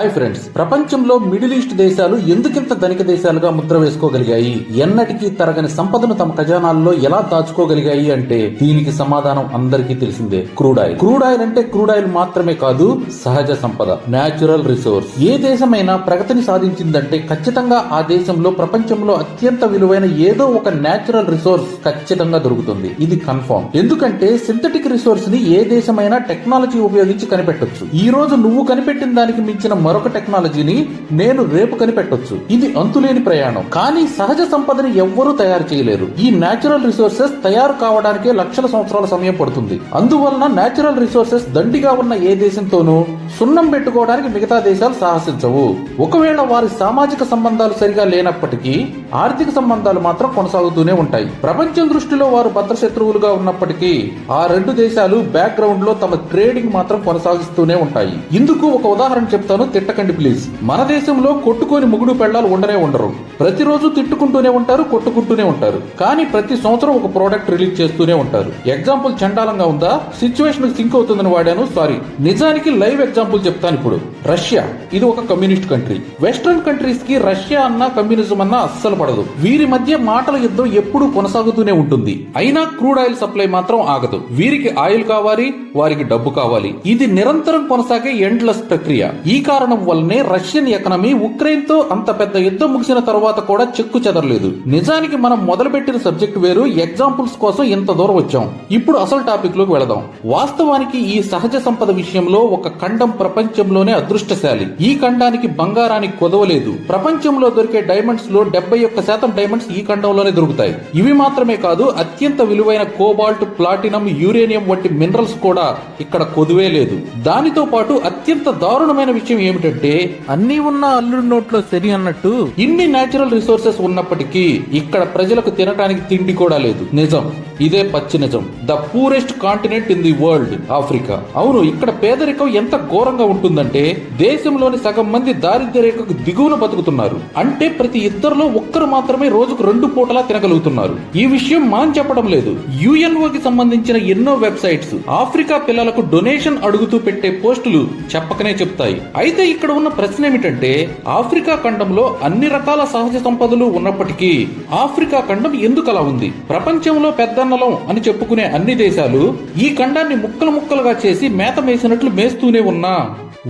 Hi friends ప్రపంచంలో middle east దేశాలు ఎందుకింత ధనిక దేశాలుగా ముద్ర వేసుకోగలిగాయి? ఎన్నటికీ తరగని సంపదను తమ ఖజానాల్లో ఎలా దాచుకోగలిగాయి అంటే దీనికి సమాధానం అందరికీ తెలిసిందే క్రూడ్ ఆయిల్. క్రూడ్ ఆయిల్ అంటే క్రూడ్ ఆయిల్ మాత్రమే కాదు సహజ సంపద న్యాచురల్ రిసోర్స్ ఏ దేశమైనా ప్రగతిని సాధించిందంటే ఖచ్చితంగా ఆ దేశంలో ప్రపంచంలో అత్యంత విలువైన ఏదో ఒక న్యాచురల్ రిసోర్స్ ఖచ్చితంగా దొరుకుతుంది. ఇది కన్ఫర్మ్ ఎందుకంటే సింథటిక్ రిసోర్స్ని ఏ దేశమైనా టెక్నాలజీ ఉపయోగించి కనిపెట్టొచ్చు. ఈ రోజు నువ్వు కనిపెట్టిన దానికి మించిన మరొక టెక్నాలజీని నేను రేపు కనిపెట్టొచ్చు. ఇది అంతులేని ప్రయాణం. కానీ సహజ సంపదని ఎవ్వరూ తయారు చేయలేరు. ఈ నేచురల్ రిసోర్సెస్ తయారు కావడానికే లక్షల సంవత్సరాల సమయం పడుతుంది. అందువలన నేచురల్ రిసోర్సెస్ దండిగా ఉన్న ఏ దేశంతోనూ సున్నం పెట్టుకోవడానికి మిగతా దేశాలు సాహసించవు. ఒకవేళ వారి సామాజిక సంబంధాలు సరిగా లేనప్పటికీ ఆర్థిక సంబంధాలు మాత్రం కొనసాగుతూనే ఉంటాయి. ప్రపంచం దృష్టిలో వారు భద్రశత్రువులుగా ఉన్నప్పటికీ ఆ రెండు దేశాలు బ్యాక్గ్రౌండ్లో తమ ట్రేడింగ్ మాత్రం కొనసాగిస్తూనే ఉంటాయి. ఇందుకు ఒక ఉదాహరణ చెప్తాను. తిట్టకండి ప్లీజ్. మన దేశంలో కొట్టుకొని ముగుడు పెళ్ళాలు ఉండనే ఉండరు. ప్రతిరోజు తిట్టుకుంటూనే ఉంటారు కొట్టుకుంటూనే ఉంటారు. కానీ ప్రతి సంవత్సరం ఒక ప్రోడక్ట్ రిలీజ్ చేస్తూనే ఉంటారు. ఎగ్జాంపుల్ చండాలంగా ఉందా? సిచ్యువేషన్ సింక్ అవుతుందని వాడాను సారీ. నిజానికి లైవ్ ఎగ్జాంపుల్ చెప్తాను ఇప్పుడు. రష్యా. ఇది ఒక కమ్యూనిస్ట్ కంట్రీ. వెస్ట్రన్ కంట్రీస్కి రష్యా అన్న కమ్యూనిజం అన్న అస్సలు పడదు. వీరి మధ్య మాటల యుద్ధం ఎప్పుడూ కొనసాగుతూనే ఉంటుంది. అయినా క్రూడ్ ఆయిల్ సప్లై మాత్రం ఆగదు. వీరికి ఆయిల్ కావాలి వారికి డబ్బు కావాలి. ఇది నిరంతరం కొనసాగే ఎండ్లెస్ ప్రక్రియ. ఈ కారణం వల్లనే రష్యన్ ఎకనమీ ఉక్రెయిన్తో అంత పెద్ద యుద్ధం ముగిసిన తర్వాత కూడా చెక్కు చెదరలేదు. నిజానికి మనం మొదలుపెట్టిన సబ్జెక్ట్ వేరు ఎగ్జాంపుల్స్ కోసం ఇంత దూరం వచ్చాం. ఇప్పుడు అసలు టాపిక్లోకి వెళదాం. వాస్తవానికి ఈ సహజ సంపద విషయంలో ఒక ఖండం ప్రపంచంలోనే అదృష్టశాలి. ఈ ఖండానికి బంగారానికి కొదవలేదు ప్రపంచంలో దొరికే డైమండ్స్లో డెబ్బై ఒక్క శాతం డైమండ్స్ ఈ ఖండంలోనే దొరుకుతాయి. ఇవి మాత్రమే కాదు అత్యంత విలువైన కోబాల్ట్ ప్లాటినం యూరేనియం వంటి మినరల్స్ కూడా ఇక్కడ కొదువే లేదు. దానితో పాటు అత్యంత దారుణమైన విషయం ఏమిటంటే అన్ని ఉన్న అల్లుడి నోట్లో సరి అన్నట్టు ఇన్ని నేచురల్ రిసోర్సెస్ ఉన్నప్పటికీ ఇక్కడ ప్రజలకు తినడానికి తిండి కూడా లేదు. నిజం. ఇదే పచ్చి నిజం. The purest continent in the world Africa అవును ఇక్కడ పేదరికం ఎంత ఘోరంగా ఉంటుందంటే దేశంలోని సగం మంది దారిద్ర్య రేఖకు దిగువన బతుకుతున్నారు. అంటే ప్రతి ఇద్దరులో ఒక్కరు మాత్రమే రోజుకు రెండు పూటలా తినగలుగుతున్నారు. ఈ విషయం మనం చెప్పడం లేదు. యుఎన్ఓకి సంబంధించిన ఎన్నో వెబ్సైట్స్ ఆఫ్రికా పిల్లలకు డొనేషన్ అడుగుతూ పెట్టే పోస్టులు చెప్పకనే చెప్తాయి. అయితే ఇక్కడ ఉన్న ప్రశ్న ఏమిటంటే ఆఫ్రికా ఖండంలో అన్ని రకాల సహజ సంపదలు ఉన్నప్పటికీ ఆఫ్రికా ఖండం ఎందుకు అలా ఉంది? ప్రపంచంలో పెద్దన్నలం అని చెప్పుకునే అన్ని దేశాలు ఈ ఖండాన్ని ముక్కలు ముక్కలుగా చేసి మేత మేసినట్లు మేస్తూనే ఉన్నా.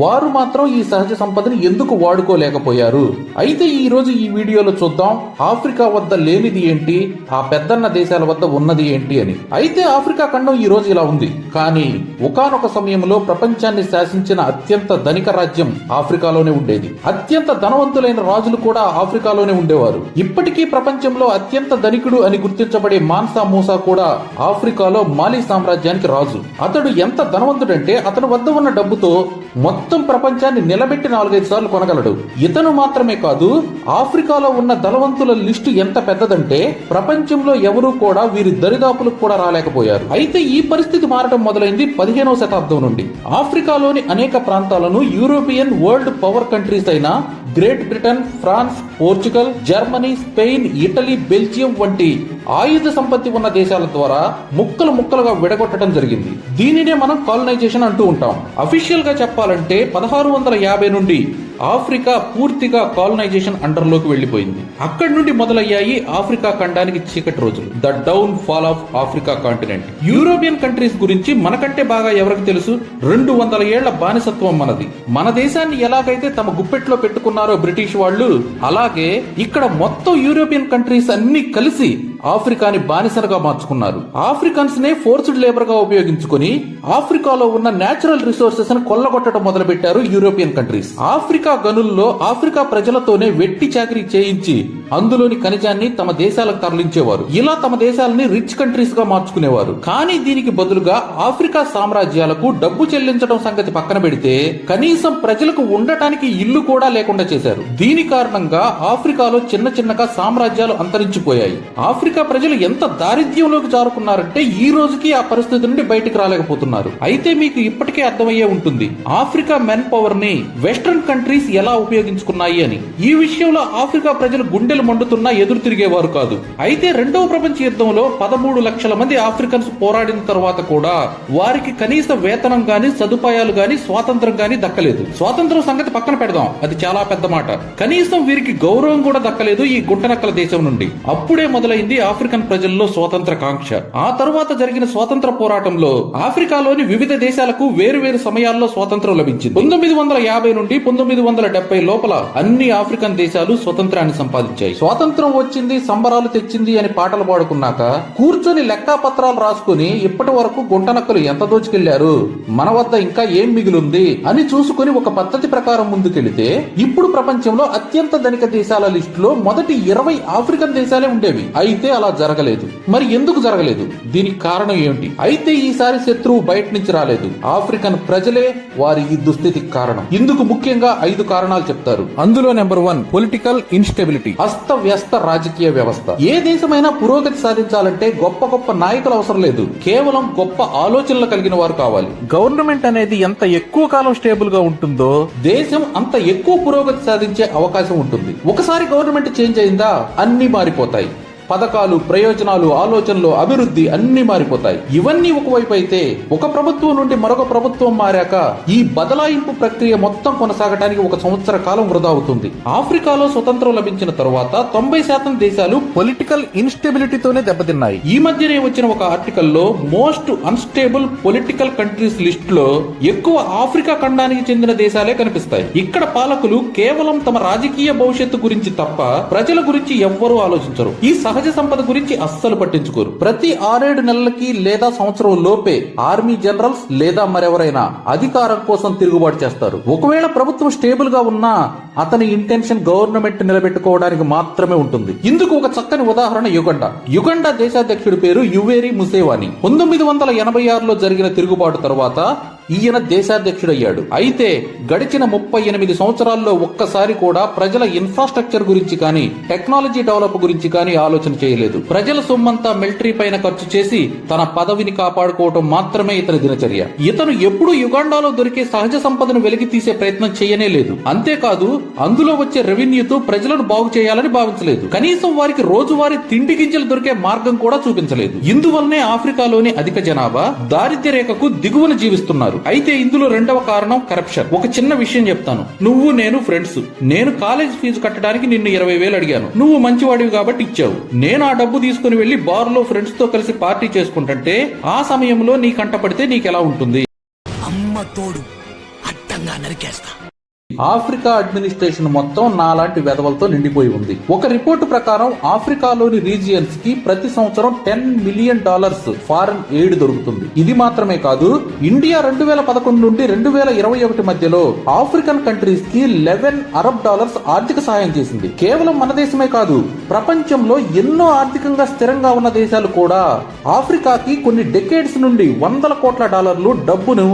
వారు మాత్రం ఈ సహజ సంపదని ఎందుకు వాడుకోలేకపోయారు? అయితే ఈ రోజు ఈ వీడియోలో చూద్దాం ఆఫ్రికా వద్ద లేనిది ఏంటి ఆ పెద్దన్న దేశాల వద్ద ఉన్నది ఏంటి అని. అయితే ఆఫ్రికా ఖండం ఈ రోజు ఇలా ఉంది. కానీ ఒకానొక సమయంలో ప్రపంచాన్ని శాసించిన అత్యంత ధనిక రాజ్యం ఆఫ్రికాలోనే ఉండేది. అత్యంత ధనవంతులైన రాజులు కూడా ఆఫ్రికాలోనే ఉండేవారు. ఇప్పటికీ ప్రపంచంలో అత్యంత ధనికుడు అని గుర్తించబడే మాన్సా మూసా కూడా ఆఫ్రికాలో మాలి సామ్రాజ్యానికి రాజు. అతడు ఎంత ధనవంతుడంటే అతని వద్ద ఉన్న డబ్బుతో మొత్తం మొత్తం ప్రపంచాన్ని నిలబెట్టి నాలుగైదు సార్లు కొనగలడు. ఇతను మాత్రమే కాదు ఆఫ్రికాలో ఉన్న ధనవంతుల లిస్టు ఎంత పెద్దదంటే ప్రపంచంలో ఎవరూ కూడా వీరి దరిదాపులకు కూడా రాలేకపోయారు. అయితే ఈ పరిస్థితి మారడం మొదలైంది పదిహేనవ శతాబ్దం నుండి. ఆఫ్రికాలోని అనేక ప్రాంతాలను యూరోపియన్ వరల్డ్ పవర్ కంట్రీస్ అయిన Great Britain France Portugal Germany Spain Italy Belgium వంటి ఆయుధ సంపత్తి ఉన్న దేశాల ద్వారా ముక్కలు ముక్కలుగా విడగొట్టడం జరిగింది. దీనినే మనం కాలనైజేషన్ అంటూ ఉంటాం. అఫీషియల్గా చెప్పాలంటే పదహారు వందల యాభై నుండి ఆఫ్రికా పూర్తిగా కాలనైజేషన్ అండర్లోకి వెళ్ళిపోయింది. వెళ్ళిపోయింది అక్కడి నుండి మొదలయ్యాయి ఆఫ్రికా ఖండానికి చీకటి రోజులు. The downfall of Africa continent. European countries గురించి మనకంటే బాగా ఎవరికి తెలుసు? రెండు వందల ఏళ్ళ బానిసత్వం మనది. మన దేశాన్ని ఎలాగైతే తమ గుప్పెట్లో పెట్టుకున్నారో బ్రిటిష్ వాళ్ళు అలాగే ఇక్కడ మొత్తం యూరోపియన్ కంట్రీస్ అన్ని కలిసి ఆఫ్రికాని బానిసలుగా మార్చుకున్నారు. ఆఫ్రికన్స్ నే ఫోర్స్డ్ లేబర్గా ఉపయోగించుకొని ఆఫ్రికాలో ఉన్న నేచురల్ రిసోర్సెస్ కొల్లగొట్టడం మొదలుపెట్టారు యూరోపియన్ కంట్రీస్. ఆఫ్రికా గనుల్లో ఆఫ్రికా ప్రజలతోనే వెట్టి చాకరీ చేయించి అందులోని ఖనిజాన్ని తమ దేశాలకు తరలించేవారు. ఇలా తమ దేశాలని రిచ్ కంట్రీస్గా మార్చుకునేవారు. కానీ దీనికి బదులుగా ఆఫ్రికా సామ్రాజ్యాలకు డబ్బు చెల్లించడం సంగతి పక్కన పెడితే కనీసం ప్రజలకు ఉండటానికి ఇల్లు కూడా లేకుండా చేశారు. దీని కారణంగా ఆఫ్రికాలో చిన్న చిన్నగా సామ్రాజ్యాలు అంతరించిపోయాయి. ఆఫ్రికా ప్రజలు ఎంత దారిద్ర్యంలోకి జారుకున్నారంటే ఈ రోజుకి ఆ పరిస్థితి నుండి బయటకు రాలేకపోతున్నారు. అయితే మీకు ఇప్పటికే అర్థమయ్యే ఉంటుంది ఆఫ్రికా మెన్ పవర్ని వెస్ట్రన్ కంట్రీస్ ఎలా ఉపయోగించుకున్నాయి అని. ఈ విషయంలో ఆఫ్రికా ప్రజలు గుండెలు గుండెలు మండుతున్నా ఎదురు తిరిగేవారు కాదు. అయితే రెండవ ప్రపంచ యుద్ధంలో పదమూడు లక్షల మంది ఆఫ్రికన్స్ పోరాడిన తర్వాత కూడా వారికి కనీస వేతనం గాని సదుపాయాలు గాని స్వాతంత్రం గాని దక్కలేదు. స్వాతంత్రం సంగతి పక్కన పెడదాం అది చాలా పెద్ద మాట. కనీసం వీరికి గౌరవం కూడా దక్కలేదు ఈ గుంటనక్కల దేశం నుండి. అప్పుడే మొదలైంది ఆఫ్రికన్ ప్రజల్లో స్వాతంత్ర కాంక్ష. ఆ తరువాత జరిగిన స్వాతంత్ర పోరాటంలో ఆఫ్రికాలోని వివిధ దేశాలకు వేరు వేరు సమయాల్లో స్వాతంత్రం లభించింది. పంతొమ్మిది వందల యాభై నుండి పంతొమ్మిది వందల డెబ్బై లోపల అన్ని ఆఫ్రికన్ దేశాలు స్వతంత్రాన్ని సంపాదించాయి. స్వాతంత్రం వచ్చింది సంబరాలు తెచ్చింది అని పాటలు పాడుకున్నాక కూర్చొని లెక్కాపత్రాలు రాసుకుని ఇప్పటి వరకు గుంటనక్కలు ఎంత దోచుకెళ్ళారు? మన వద్ద ఇంకా ఏం మిగిలింది? అని చూసుకుని ఒక పద్ధతి ప్రకారం ముందుకెళితే ఇప్పుడు ప్రపంచంలో అత్యంత ధనిక దేశాల లిస్టులో మొదటి ఇరవై ఆఫ్రికన్ దేశాలే ఉండేవి. అయితే అలా జరగలేదు. మరి ఎందుకు జరగలేదు? దీనికి కారణం ఏమిటి? అయితే ఈసారి శత్రువు బయట నుంచి రాలేదు. ఆఫ్రికన్ ప్రజలే వారి ఈ దుస్థితికి కారణం. ఇందుకు ముఖ్యంగా ఐదు కారణాలు చెప్తారు. అందులో నెంబర్ వన్ పొలిటికల్ ఇన్స్టెబిలిటీ. అస్తవ్యస్త రాజకీయ వ్యవస్థ. ఏ దేశమైనా పురోగతి సాధించాలంటే గొప్ప గొప్ప నాయకులు అవసరం లేదు. కేవలం గొప్ప ఆలోచనలు కలిగిన వారు కావాలి. గవర్నమెంట్ అనేది ఎంత ఎక్కువ కాలం స్టేబుల్గా ఉంటుందో దేశం అంత ఎక్కువ పురోగతి సాధించే అవకాశం ఉంటుంది. ఒకసారి గవర్నమెంట్ చేంజ్ అయిందా? అన్ని మారిపోతాయి. పథకాలు ప్రయోజనాలు ఆలోచనలు అభివృద్ధి అన్ని మారిపోతాయి. ఇవన్నీ ఒకవైపు అయితే ఒక ప్రభుత్వం నుండి మరొక ప్రభుత్వం మారాక ఈ బదలాయింపు ప్రక్రియ మొత్తం కొనసాగటానికి ఒక సంవత్సర కాలం వృధా అవుతుంది. ఆఫ్రికాలో స్వతంత్రం లభించిన తరువాత తొంభై శాతం దేశాలు పొలిటికల్ ఇన్స్టెబిలిటీతోనే దెబ్బతిన్నాయి. ఈ మధ్యనే వచ్చిన ఒక ఆర్టికల్లో మోస్ట్ అన్స్టేబుల్ పొలిటికల్ కంట్రీస్ లిస్ట్లో ఎక్కువ ఆఫ్రికా ఖండానికి చెందిన దేశాలే కనిపిస్తాయి. ఇక్కడ పాలకులు కేవలం తమ రాజకీయ భవిష్యత్తు గురించి తప్ప ప్రజల గురించి ఎవ్వరూ ఆలోచించరు. ఈ సహజ సంపద గురించి అస్సలు పట్టించుకోరు. ప్రతి ఆరేడు నెలలకి లేదా సంవత్సరం లోపే ఆర్మీ జనరల్స్ లేదా మరెవరైనా అధికారం కోసం తిరుగుబాటు చేస్తారు. ఒకవేళ ప్రభుత్వం స్టేబుల్గా ఉన్నా అతని ఇంటెన్షన్ గవర్నమెంట్ నిలబెట్టుకోవడానికి మాత్రమే ఉంటుంది. ఇందుకు ఒక చక్కని ఉదాహరణ యుగండ. యుగండ దేశాధ్యక్షుడి పేరు యువేరి ముసేవాని. పంతొమ్మిది వందల ఎనభై ఆరులో జరిగిన తిరుగుబాటు తర్వాత ఈయన దేశాధ్యక్షుడయ్యాడు. అయితే గడిచిన ముప్పై ఎనిమిది సంవత్సరాల్లో ఒక్కసారి కూడా ప్రజల ఇన్ఫ్రాస్ట్రక్చర్ గురించి కానీ టెక్నాలజీ డెవలప్ గురించి కానీ ఆలోచన చేయలేదు. ప్రజల సొమ్మంతా మిలిటరీ పైన ఖర్చు చేసి తన పదవిని కాపాడుకోవటం మాత్రమే ఇతని దినచర్య. ఇతను ఎప్పుడూ యుగాండాలో దొరికే సహజ సంపదను వెలికి తీసే ప్రయత్నం చేయనే లేదు. అంతేకాదు అందులో వచ్చే రెవెన్యూతో ప్రజలను బాగు చేయాలని భావించలేదు. కనీసం వారికి రోజువారీ తిండి గింజలు దొరికే మార్గం కూడా చూపించలేదు. ఇందువల్లనే ఆఫ్రికాలోని అధిక జనాభా దారిద్ర్య రేఖకు దిగువన జీవిస్తున్నారు. అయితే ఇందులో రెండవ కారణం కరప్షన్ ఒక చిన్న విషయం చెప్తాను. నువ్వు నేను ఫ్రెండ్స్ నేను కాలేజ్ ఫీజు కట్టడానికి నిన్ను ఇరవై వేలు అడిగాను. నువ్వు మంచివాడివి కాబట్టి ఇచ్చావు. నేను ఆ డబ్బు తీసుకుని వెళ్ళి బార్లో ఫ్రెండ్స్తో కలిసి పార్టీ చేసుకుంటుంటే ఆ సమయంలో నీ కంటపడితే నీకెలా ఉంటుంది? అమ్మ తోడు అడ్డంగా నరికేస్తా. ఆఫ్రికా అడ్మినిస్ట్రేషన్ మొత్తం నాలాంటి వెధవలతో నిండిపోయి ఉంది. ఒక రిపోర్టు ప్రకారం ఆఫ్రికాలోని రీజియన్స్కి ప్రతి సంవత్సరం ten million dollars foreign aid దొరుకుతుంది. ఇది మాత్రమే కాదు ఇండియా రెండు వేల పదకొండు నుండి రెండు వేల ఇరవై ఒకటి మధ్యలో ఆఫ్రికన్ కంట్రీస్కి లెవెన్ అరబ్ డాలర్స్ ఆర్థిక సహాయం చేసింది. కేవలం మన దేశమే కాదు ప్రపంచంలో ఎన్నో ఆర్థికంగా స్థిరంగా ఉన్న దేశాలు కూడా ఆఫ్రికాకి కొన్ని డెకేడ్స్ నుండి వందల కోట్ల డాలర్లు డబ్బును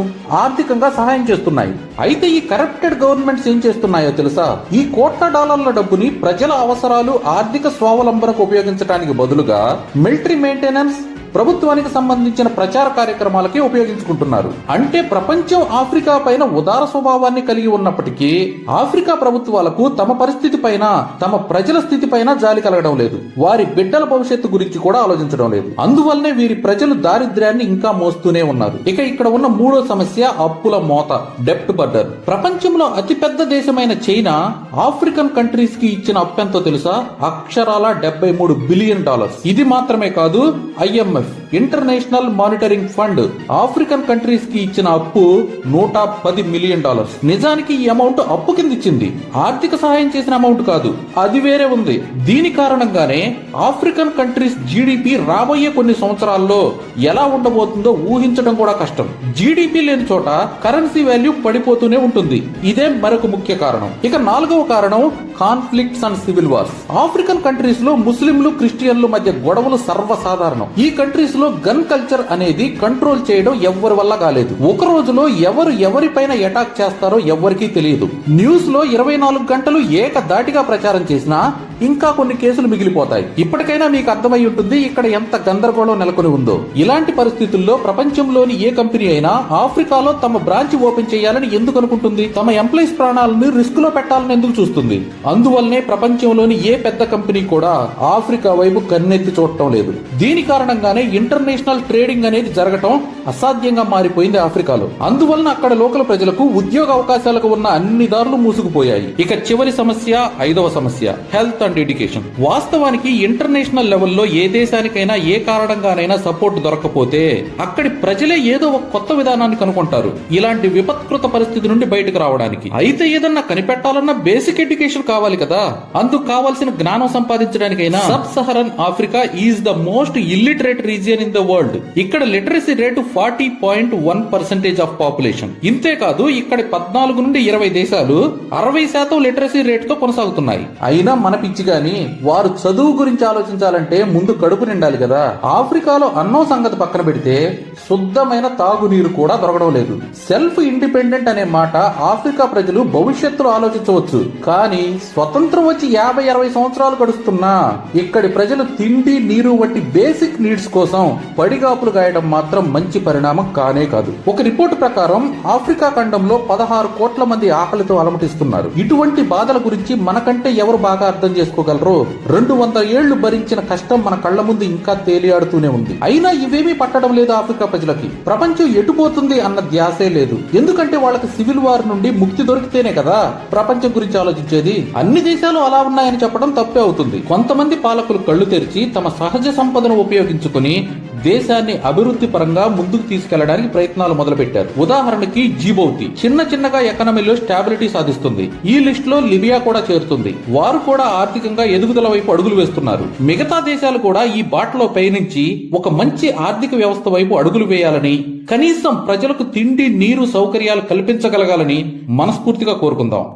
ఆర్థికంగా సహాయం చేస్తున్నాయి. అయితే ఈ కరప్టెడ్ గవర్నమెంట్స్ ఏం చేస్తున్నాయో తెలుసా? ఈ కోట్ల డాలర్ల డబ్బుని ప్రజల అవసరాలు ఆర్థిక స్వావలంబనకు ఉపయోగించడానికి బదులుగా మిలిటరీ మెయింటెనెన్స్ ప్రభుత్వానికి సంబంధించిన ప్రచార కార్యక్రమాలకే ఉపయోగించుకుంటున్నారు. అంటే ప్రపంచం ఆఫ్రికా పైన ఉదార స్వభావాన్ని కలిగి ఉన్నప్పటికీ ఆఫ్రికా ప్రభుత్వాలకు తమ పరిస్థితి పైన తమ ప్రజల స్థితి పైన జాలి కలగడం లేదు. వారి బిడ్డల భవిష్యత్తు గురించి కూడా ఆలోచించడం లేదు. అందువల్లనే వీరి ప్రజలు దారిద్ర్యాన్ని ఇంకా మోస్తూనే ఉన్నారు. ఇక ఇక్కడ ఉన్న మూడో సమస్య అప్పుల మోత డెప్ట్ బర్డర్. ప్రపంచంలో అతిపెద్ద దేశమైన చైనా ఆఫ్రికన్ కంట్రీస్కి ఇచ్చిన అప్పెంతో తెలుసా? అక్షరాల డెబ్బై మూడు బిలియన్ డాలర్స్. ఇది మాత్రమే కాదు IMF. International monitoring fund African కంట్రీస్కి ఇచ్చిన అప్పు నూట పది మిలియన్ డాలర్స్ నిజానికి ఈ అమౌంట్ అప్పు కింద ఇచ్చింది. ఆర్థిక సహాయం చేసిన అమౌంట్ కాదు. అది వేరే ఉంది. దీని కారణంగానే ఆఫ్రికన్ కంట్రీస్ జీడిపి రాబోయే కొన్ని సంవత్సరాల్లో ఎలా ఉండబోతుందో ఊహించడం కూడా కష్టం. జీడిపి లేని చోట కరెన్సీ వాల్యూ పడిపోతూనే ఉంటుంది. ఇదే మరొక ముఖ్య కారణం. ఇక నాలుగవ కారణం conflicts and civil wars African కంట్రీస్లో ముస్లింలు క్రిస్టియన్ల మధ్య గొడవలు సర్వసాధారణం. ఈ కంట్రీస్లో గన్ కల్చర్ అనేది కంట్రోల్ చేయడం ఎవ్వరి వల్ల కాలేదు. ఒక రోజులో ఎవరు ఎవరిపైన అటాక్ చేస్తారో ఎవ్వరికీ తెలియదు. న్యూస్లో ఇరవై నాలుగు గంటలు ఏక దాటిగా ప్రచారం చేసినా ఇంకా కొన్ని కేసులు మిగిలిపోతాయి. ఇప్పటికైనా మీకు అర్థమై ఉంటుంది ఇక్కడ ఎంత గందరగోళం నెలకొని ఉందో. ఇలాంటి పరిస్థితుల్లో ప్రపంచంలోని ఏ కంపెనీ అయినా ఆఫ్రికాలో తమ బ్రాంచ్ ఓపెన్ చేయాలని ఎందుకు అనుకుంటుంది? తమ ఎంప్లాయీస్ ప్రాణాలను రిస్క్లో పెట్టాలని ఎందుకు చూస్తుంది? అందువల్లనే ప్రపంచంలోని ఏ పెద్ద కంపెనీ కూడా ఆఫ్రికా వైపు కన్నెత్తి చూడటం లేదు. దీని కారణంగానే ఇంటర్నేషనల్ ట్రేడింగ్ అనేది జరగటం అసాధ్యంగా మారిపోయింది ఆఫ్రికాలో. అందువలన అక్కడ లోకల్ ప్రజలకు ఉద్యోగ అవకాశాలకు ఉన్న అన్ని దారులు మూసుకుపోయాయి. ఇక చివరి సమస్య ఐదవ సమస్య హెల్త్ అండ్ ఎడ్యుకేషన్ వాస్తవానికి ఇంటర్నేషనల్ లెవెల్లో ఏ దేశానికైనా ఏ కారణంగానైనా సపోర్ట్ దొరకపోతే అక్కడి ప్రజలే ఏదో ఒక కొత్త విధానాన్ని కనుక్కుంటారు ఇలాంటి విపత్కృత పరిస్థితి నుండి బయటకు రావడానికి. అయితే ఏదన్నా కనిపెట్టాలన్నా బేసిక్ ఎడ్యుకేషన్ కావాలి కదా. అందుకు కావాల్సిన జ్ఞానం సంపాదించడానికైనా sub Saharan Africa is the most illiterate region in the world ఇక్కడ literacy rate forty point one percentage of population ఇంతే కాదు ఇక్కడ పద్నాలుగు నుండి ఇరవై దేశాలు అరవై శాతం లిటరసీ రేటుతో కొనసాగుతున్నాయి. అయినా మన పిచ్చి గాని వారు చదువు గురించి ఆలోచించాలంటే ముందు కడుపు నిండాలి కదా. ఆఫ్రికాలో అన్నో సంగతి పక్కన పెడితే శుద్ధమైన తాగునీరు కూడా దొరకడం లేదు. సెల్ఫ్ ఇండిపెండెంట్ అనే మాట ఆఫ్రికా ప్రజలు భవిష్యత్తులో ఆలోచించవచ్చు. కానీ స్వతంత్రం వచ్చి యాభై అరవై సంవత్సరాలు గడుస్తున్నా ఇక్కడి ప్రజలు తిండి నీరు వంటి బేసిక్ నీడ్స్ కోసం పడిగాపులు గాయడం మాత్రం మంచి పరిణామం కానే కాదు. ఒక రిపోర్టు ప్రకారం ఆఫ్రికా ఖండంలో పదహారు కోట్ల మంది ఆకలితో అలమటిస్తున్నారు. ఇటువంటి బాధల గురించి మనకంటే ఎవరు బాగా అర్థం చేస్తారు? చేసుకోగలరో? రెండు వందల ఏళ్ళు భరించిన కష్టం మన కళ్ళ ముందు ఇంకా తేలియాడుతూనే ఉంది. అయినా ఇవేమీ పట్టడం లేదు ఆఫ్రికా ప్రజలకి. ప్రపంచం ఎటుపోతుంది అన్న ధ్యాసే లేదు. ఎందుకంటే వాళ్ళకి సివిల్ వార్ నుండి ముక్తి దొరికితేనే కదా? ప్రపంచం గురించి ఆలోచించేది? అన్ని దేశాలు అలా ఉన్నాయని చెప్పడం తప్పే అవుతుంది. కొంతమంది పాలకులు కళ్ళు తెరిచి తమ సహజ సంపదను ఉపయోగించుకుని దేశాన్ని అభివృద్ధి పరంగా ముందుకు తీసుకెళ్ళడానికి ప్రయత్నాలు మొదలుపెట్టారు. ఉదాహరణకి జీబౌతి. చిన్న చిన్నగా ఎకనమీలో స్టాబిలిటీ సాధిస్తుంది. ఈ లిస్ట్లో లిబియా కూడా చేరుతుంది. వారు కూడా ఆర్థికంగా ఎదుగుదల వైపు అడుగులు వేస్తున్నారు. మిగతా దేశాలు కూడా ఈ బాటలో పయనించి ఒక మంచి ఆర్థిక వ్యవస్థ వైపు అడుగులు వేయాలని కనీసం ప్రజలకు తిండి నీరు సౌకర్యాలు కల్పించగలగాలని మనస్ఫూర్తిగా కోరుకుందాం.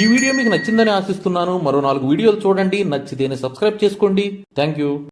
ఈ వీడియో మీకు నచ్చిందని ఆశిస్తున్నాను. మరో నాలుగు వీడియోలు చూడండి. నచ్చితేనే సబ్స్క్రైబ్ చేసుకోండి. Thank you.